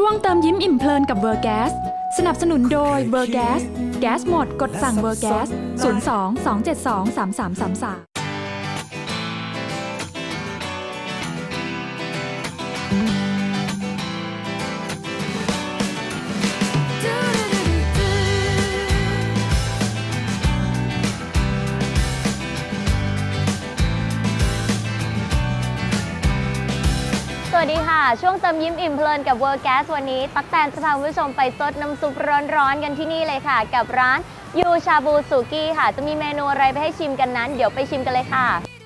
ช่วงเติมยิ้มอิ่มเพลินกับเวอร์แกสสนับสนุนโดยเวอร์แกสแก๊สหมดกดสั่งเวอร์แกส02 272 3333 ช่วงเติมยิ้มอิ่มเพลินกับ World Gas วันนี้ ตักแตนจะพาคุณผู้ชมไปซดน้ำซุปร้อนๆกันที่นี่เลยค่ะ กับร้านยูชาบูสุกี้ค่ะ จะมีเมนูอะไรไปให้ชิมกันนั้น เดี๋ยวไปชิมกันเลยค่ะ「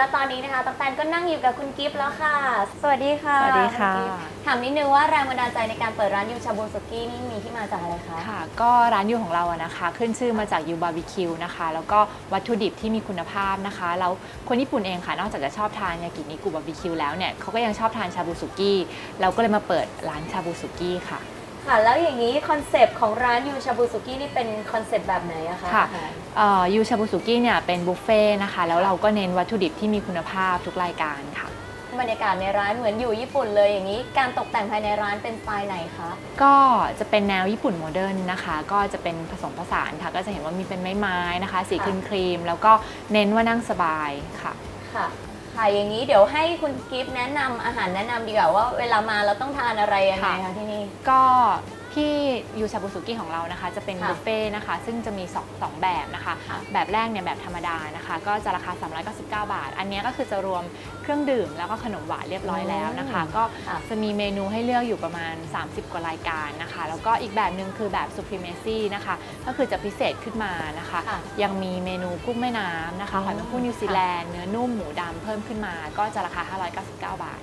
และตอนนี้นะคะตั๊กแตนก็นั่งอยู่กับคุณกิฟต์แล้วค่ะ สวัสดีค่ะสวัสดีค่ะ ณกิฟต์ถามนิดนึงว่าแรงบันดาลใจในการเปิดร้านยูชาบูสุกี้นี่มีที่มาจากอะไรคะ ค่ะ ก็ร้านยูของเราอะนะคะ ขึ้นชื่อมาจากยูบาร์บีคิวนะคะ แล้วก็วัตถุดิบที่มีคุณภาพนะคะ แล้วคนญี่ปุ่นเองค่ะ นอกจากจะชอบทานยากินิกุบาร์บีคิวแล้วเนี่ยเขาก็ยังชอบทานชาบูสุกี้ เราก็เลยมาเปิดร้านชาบูสุกี้ค่ะ ค่ะ แล้วอย่างนี้คอนเซปต์ของร้านยูชาบูสุกี้นี่เป็นคอนเซปต์แบบไหนอะคะค่ะอาหารยูชาบูสุกี้เนี่ยเป็นบุฟเฟ่ต์นะคะ แล้วเราก็เน้นวัตถุดิบที่มีคุณภาพทุกรายการค่ะ บรรยากาศในร้านเหมือนอยู่ญี่ปุ่นเลยอย่างนี้ การตกแต่งภายในร้านเป็นสไตล์ไหนคะ ก็จะเป็นแนวญี่ปุ่นโมเดิร์นนะคะ ก็จะเป็นผสมผสานค่ะ ก็จะเห็นว่ามีเป็นไม้ๆนะคะ สีครีมครีมๆแล้วก็เน้นว่านั่งสบายค่ะ ค่ะ ค่ะอย่างนี้เดี๋ยวให้คุณกิฟต์แนะนำอาหารแนะนำดีกว่าว่าเวลามาเราต้องทานอะไรยังไงค่ะคะที่นี่ ก็ ที่ยูชาบูสุกี้ของเรานะคะ จะเป็นค่ะบุฟเฟ่ต์นะคะ ซึ่งจะมีสองสองแบบนะคะค่ะแบบแรกเนี่ยแบบธรรมดานะคะ ก็จะราคา 399 บาท อันเนี้ยก็คือจะรวมเครื่องดื่มแล้วก็ขนมหวานเรียบร้อยแล้วนะคะ ก็ค่ะจะมีเมนูให้เลือกอยู่ประมาณ 30 กว่ารายการนะคะ แล้วก็อีกแบบหนึ่งคือแบบ supremacy นะคะ ก็คือจะพิเศษขึ้นมานะคะค่ะยังมีเมนูกุ้งแม่น้ำนะคะอ๋อหอยแมงผู้นิวซีแลนด์เนื้อนุ่มหมูดำเพิ่มขึ้นมา ก็จะราคา 599 บาท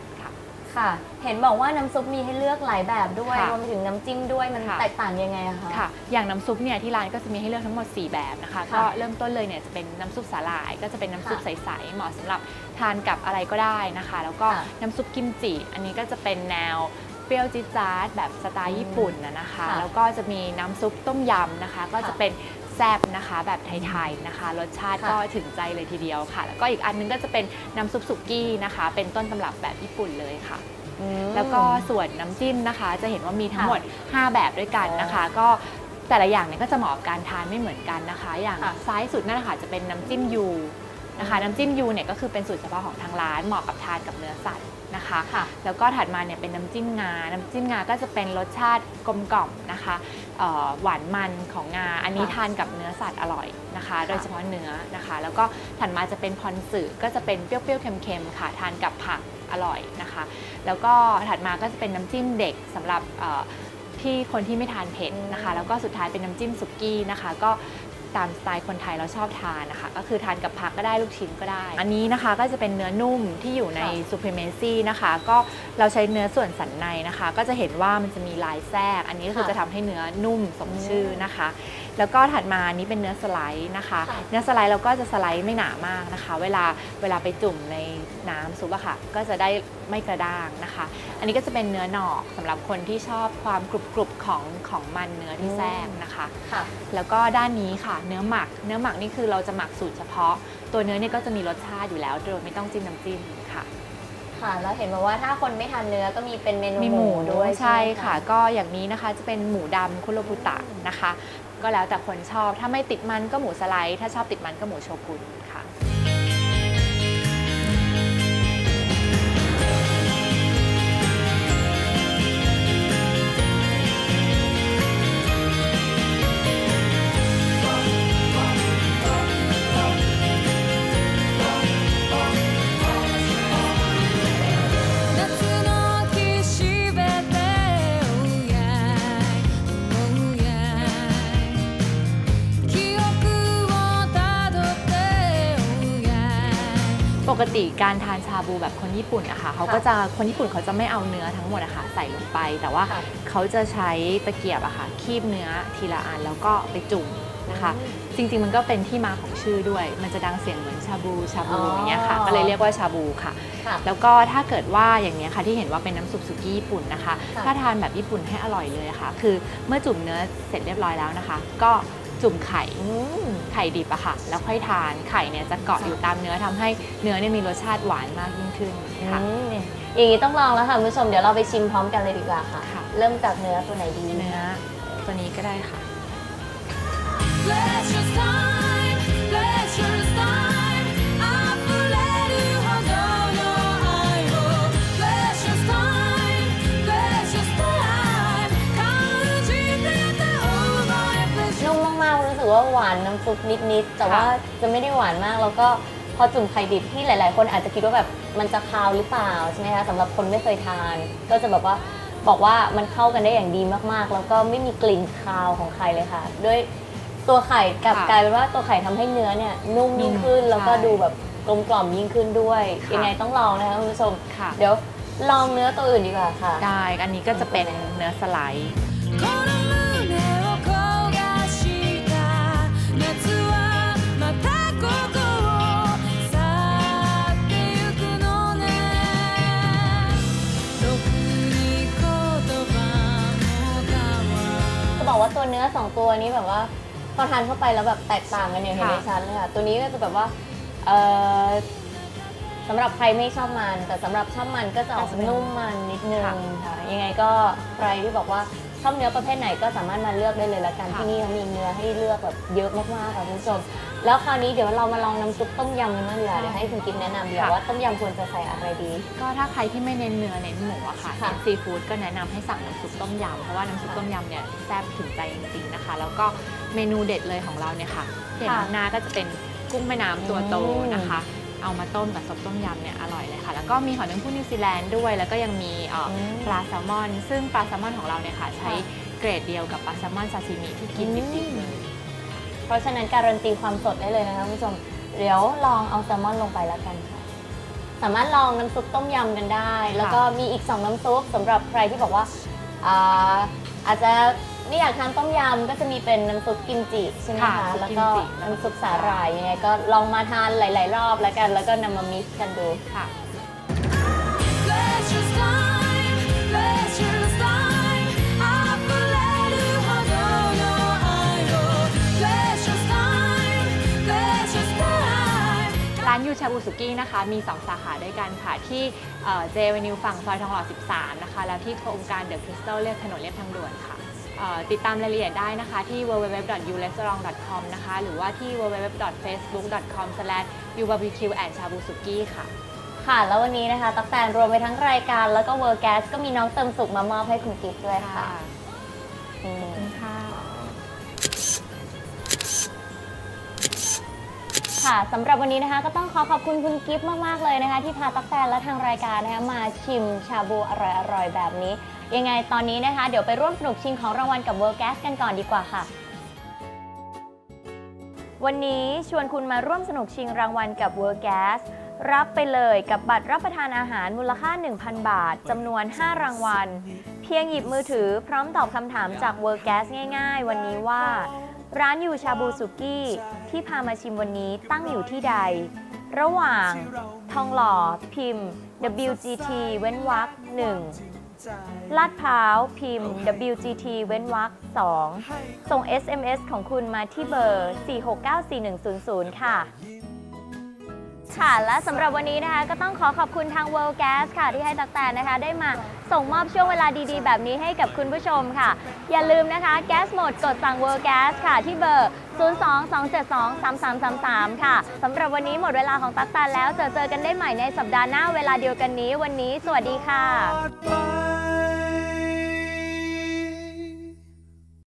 ค่ะค่ะ เห็นบอกว่าน้ำซุปมีให้เลือกหลายแบบด้วยค่ะรวมไปถึงน้ำจิ้มด้วยมันค่ะ แตกต่างยังไงอะคะ ค่ะ อย่างน้ำซุปเนี่ยที่ร้านก็จะมีให้เลือกทั้งหมด 4 แบบนะคะ ค่ะก็เริ่มต้นเลยเนี่ยจะเป็นน้ำซุปสาหร่าย ก็จะเป็นน้ำซุปค่ะใสๆเหมาะสำหรับทานกับอะไรก็ได้นะคะ แล้วก็ค่ะน้ำซุปกิมจิ อันนี้ก็จะเป็นแนวเปรี้ยวจี๊ดจ๊าดแบบสไตล์ญี่ปุ่นนะนะคะ ค่ะแล้วก็จะมีน้ำซุปต้มยำนะคะ ก็จะค่ะเป็น แซ่บนะคะ แบบไทยๆนะคะ รสชาติค่ะก็ถึงใจเลยทีเดียวค่ะ แล้วก็อีกอันนึงก็จะเป็นน้ำซุปสุกี้นะคะ เป็นต้นตำรับแบบญี่ปุ่นเลยค่ะอืมแล้วก็ส่วนน้ำจิ้มนะคะ จะเห็นว่ามีทั้งค่ะหมด 5 แบบด้วยกันนะคะ ก็แต่ละอย่างเนี่ยก็จะเหมาะกับการทานไม่เหมือนกันนะคะ อย่างค่ะซ้ายสุดนั่นแหละค่ะจะเป็นน้ำจิ้มยูนะคะ น้ำจิ้มยูเนี่ยก็คือเป็นสูตรเฉพาะของทางร้านเหมาะกับทานกับเนื้อสัตว์ นะคะค่ะแล้วก็ถัดมาเนี่ยเป็นน้ำจิ้มงา น้ำจิ้มงาก็จะเป็นรสชาติกลมกล่อมนะคะเอ่อหวานมันของงา อันนี้ค่ะทานกับเนื้อสัตว์อร่อยนะคะค่ะโดยเฉพาะเนื้อนะคะ แล้วก็ถัดมาจะเป็นพอนสึก็จะเป็นเปรี้ยวๆเค็มๆค่ะ ทานกับผักอร่อยนะคะ แล้วก็ถัดมาก็จะเป็นน้ำจิ้มเด็กสำหรับเอ่อที่คนที่ไม่ทานเผ็ดนะคะ แล้วก็สุดท้ายเป็นน้ำจิ้มสุกี้นะคะ ก็ ตามสไตล์คนไทยเราชอบทานนะคะก็คือทานกับผักก็ได้ลูกชิ้นก็ได้ อันนี้นะคะก็จะเป็นเนื้อนุ่มที่อยู่ในค่ะ supremacy นะคะก็เราใช้เนื้อส่วนสันในนะคะ ก็จะเห็นว่ามันจะมีลายแทรก อันนี้ก็คือค่ะจะทำให้เนื้อนุ่มสมอืมชื่อนะคะ แล้วก็ถัดมาอันนี้เป็นเนื้อสไลด์นะคะค่ะเนื้อสไลด์เราก็จะสไลด์ไม่หนามากนะคะ เวลาเวลาไปจุ่มในน้ำซุปอะค่ะ ก็จะได้ไม่กระด้างนะคะ อันนี้ก็จะเป็นเนื้อหนอกสำหรับคนที่ชอบความกรุบกรุบๆของของมันเนื้อที่แทรกนะคะค่ะแล้วก็ด้านนี้ค่ะ เนื้อหมัก เนื้อหมักนี่คือเราจะหมักสูตรเฉพาะ ตัวเนื้อเนี่ยก็จะมีรสชาติอยู่แล้ว โดยไม่ต้องจิ้มน้ำจิ้มค่ะค่ะแล้วเห็นมาว่าถ้าคนไม่ทานเนื้อก็มีเป็นเมนูมีหหมูมูด้วยใช่ไหมค่ะ ก็อย่างนี้นะคะจะเป็นหมูดำคุโรบุตะนะคะ ก็แล้วแต่คนชอบ ถ้าไม่ติดมันก็หมูสไลด์ ถ้าชอบติดมันก็หมูโชกุน ค่ะ「กติการทานชาบูแบบคนญี่ปุ่นนะคะเขาก็จะคนญี่ปุ่นเขาจะไม่เอาเนื้อทั้งหมดอะค่ะใส่ลงไป แต่ว่าค่ะเขาจะใช้ตะเกียบอะค่ะคีบเนื้อทีละอันแล้วก็ไปจุ่มนะคะจริงๆ มันก็เป็นที่มาของชื่อด้วย มันจะดังเสียงเหมือนชาบูชาบูอ๋อออย่างเงี้ยค่ะ ก็เลยเรียกว่าชาบูค่ะค่ะ แล้วก็ถ้าเกิดว่าอย่างเนี้ยค่ะที่เห็นว่าเป็นน้ำซุปสุกี้ญี่ปุ่นนะคะค่ะถ้าทานแบบญี่ปุ่นให้อร่อยเลยอะค่ะ คือเมื่อจุ่มเนื้อเสร็จเรียบร้อยแล้วนะคะ ก็ จุ่มไข่อืมไข่ดิบอะค่ะ แล้วค่อยทานไข่เนี่ยจะเกาะอยู่ตามเนื้อทำให้เนื้อเนี่ยมีรสชาติหวานมากยิ่งขึ้นค่ะอืมอย่างนี้ต้องลองแล้วค่ะคุณผู้ชมเดี๋ยวเราไปชิมพร้อมกันเลยดีกว่าค่ะค่ะเริ่มจากเนื้อตัวไหนดีเนื้อตัวนี้ก็ได้ค่ะ กๆรู้สึกว่าหวานน้ำซุปนิดๆแต่ว่าจะไม่ได้หวานมากแล้วก็พอจุ่มไข่ดิบที่หลาย ๆ คนอาจจะคิดว่าแบบมันจะคาวหรือเปล่าใช่ไหมคะสำหรับคนไม่เคยทาน ก็จะแบบว่าบอกว่ามันเข้ากันได้อย่างดีมากๆ แล้วก็ไม่มีกลิ่นคาวของไข่เลยค่ะ ด้วยตัวไข่กลับค่ะกลายเป็นว่าตัวไข่ทำให้เนื้อเนี่ยนุ่มยิ่งขึ้นนุ่มแล้วก็ใช่ดูแบบกลมกล่อมยิ่งขึ้นด้วยค่ะยังไงต้องลองนะคะคุณผู้ชมค่ะเดี๋ยวลองเนื้อตัวอื่นดีกว่าค่ะ ได้ อันนี้ก็จะเป็นเนื้อสไลด์ สองตัวนี้แบบว่าพอทานเข้าไปแล้วแบบแตกต่างกันอย่างเห็นได้ค่ะชัดเลยค่ะตัวนี้ก็จะแบบว่าเออสำหรับใครไม่ชอบมัน แต่สำหรับชอบมันก็จะออกนุ่มมันนิดนึงค่ะค่ะยังไงก็ใครที่บอกว่าช อบเนื้อประเภทไหนก็สามารถมาเลือกได้เลยละกันค่ะที่นี่เขามีเนื้อให้เลือกแบบเยอะมากๆค่ะคุณผู้ชม แล้วคราวนี้เดี๋ยวเรามาลองน้ำซุปต้มยำกันบ้างดีกว่าเดี๋ยวให้คุณกิ๊ฟแนะนำดีกว่าว่าต้มยำควรจะใส่อะไรดี ก็ถ้าใครที่ไม่เน้นเนื้อเน้นหมูอะค่ะค่ะเน้นซีฟู้ดก็แนะนำให้สั่งน้ำซุปต้มยำเพราะว่าน้ำซุปต้มยำเนี่ยแซ่บถึงใจจริงๆนะคะ แล้วก็เมนูเด็ดเลยของเราเนี่ยค่ะเด่นค่ะหน้าก็จะเป็นกุ้งแม่น้ำตัวโตอืมนะคะ เอามาต้มกับซุปต้มยำเนี่ยอร่อยเลยค่ะ แล้วก็มีหอยนางรมนิวซีแลนด์ด้วย แล้วก็ยังมีเอ่ออม ปลาแซลมอน ซึ่งปลาแซลมอนของเราเนี่ยค่ะใช้ค่ะเกรดเดียวกับปลาแซลมอนซาซิมิที่กินอืมดิบๆเลย เพราะฉะนั้นการันตีความสดได้เลยนะคะคุณผู้ชม เดี๋ยวลองเอาแซลมอนลงไปแล้วกันค่ะ สามารถลองน้ำซุปต้มยำกันได้ แล้วก็มีอีก 2 น้ำซุปสำหรับใครที่บอกว่าอ่าอาจจะ นี่อยากทานต้มยำก็จะมีเป็นน้ำซุปกิมจิใช่ไหมคะแล้วก็น้ำซุปสาหร่ายยังไงก็ลองมาทานหลาย ๆ รอบแล้วกัน แล้วก็นำมามิกกันดู ค่ะน Uchibuki นยูชาบูสุกี้นะคะ มี 2 สาขาด้วยกันค่ะ ที่เจเวนิวฝั่งซอยทองหล่อ 13 นะคะ แล้วที่โครงการเดอะคริสตัลเรียบถนนเรียบทางด่วนค่ะ ติดตามรายละเอียดได้นะคะที่ www.urestaurant.com นะคะ หรือว่าที่ www.facebook.com/ubarbq&shabusuki ค่ะ ค่ะ แล้ววันนี้นะคะ ตักแตนรวมไปทั้งรายการแล้วก็เวอร์แกสก็มีน้องเติมสุขมามอบให้คุณกิฟต์ด้วยค่ะอืมขอบคุณค่ะค่ะสำหรับวันนี้นะคะก็ต้องขอขอบคุณคุณกิฟต์มาก ๆ เลยนะคะ ที่พาตั๊กแตนและทางรายการนะคะมาชิมชาบูอร่อยๆแบบนี้ ยังไงตอนนี้นะคะ เดี๋ยวไปร่วมสนุกชิงของรางวัลกับ World Gas กันก่อนดีกว่าค่ะ วันนี้ชวนคุณมาร่วมสนุกชิงรางวัลกับ World Gas รับไปเลยกับบัตรรับประทานอาหารมูลค่า 1,000 บาทจำนวน 5 รางวัล เพียงหยิบมือถือพร้อมตอบคำถามจาก World Gas ง่าย ๆ วันนี้ว่า ร้านอยู่ชาบูสุกี้ ที่พามาชิมวันนี้ตั้งอยู่ที่ใด ระหว่างทองหล่อพิมพ์ WGT เว้นวรรค1 ลาดพร้าวพิมพ์ WGT เว้นวรรค2ส่ง SMS ของคุณมาที่เบอร์ 4694100 ค่ะ ค่ะ และสำหรับวันนี้นะคะก็ต้องขอขอบคุณทาง World Gas ค่ะ ที่ให้ตักแตนนะคะ ได้มาส่งมอบช่วงเวลาดีๆ แบบนี้ให้กับคุณผู้ชมค่ะ อย่าลืมนะคะแก๊สหมดกดสั่ง World Gas ค่ะ ที่เบอร์ 022723333 ค่ะสำหรับวันนี้หมดเวลาของตักแตนแล้วเจอเจอกันได้ใหม่ในสัปดาห์หน้าเวลาเดียวกันนี้ วันนี้ สวัสดีค่ะ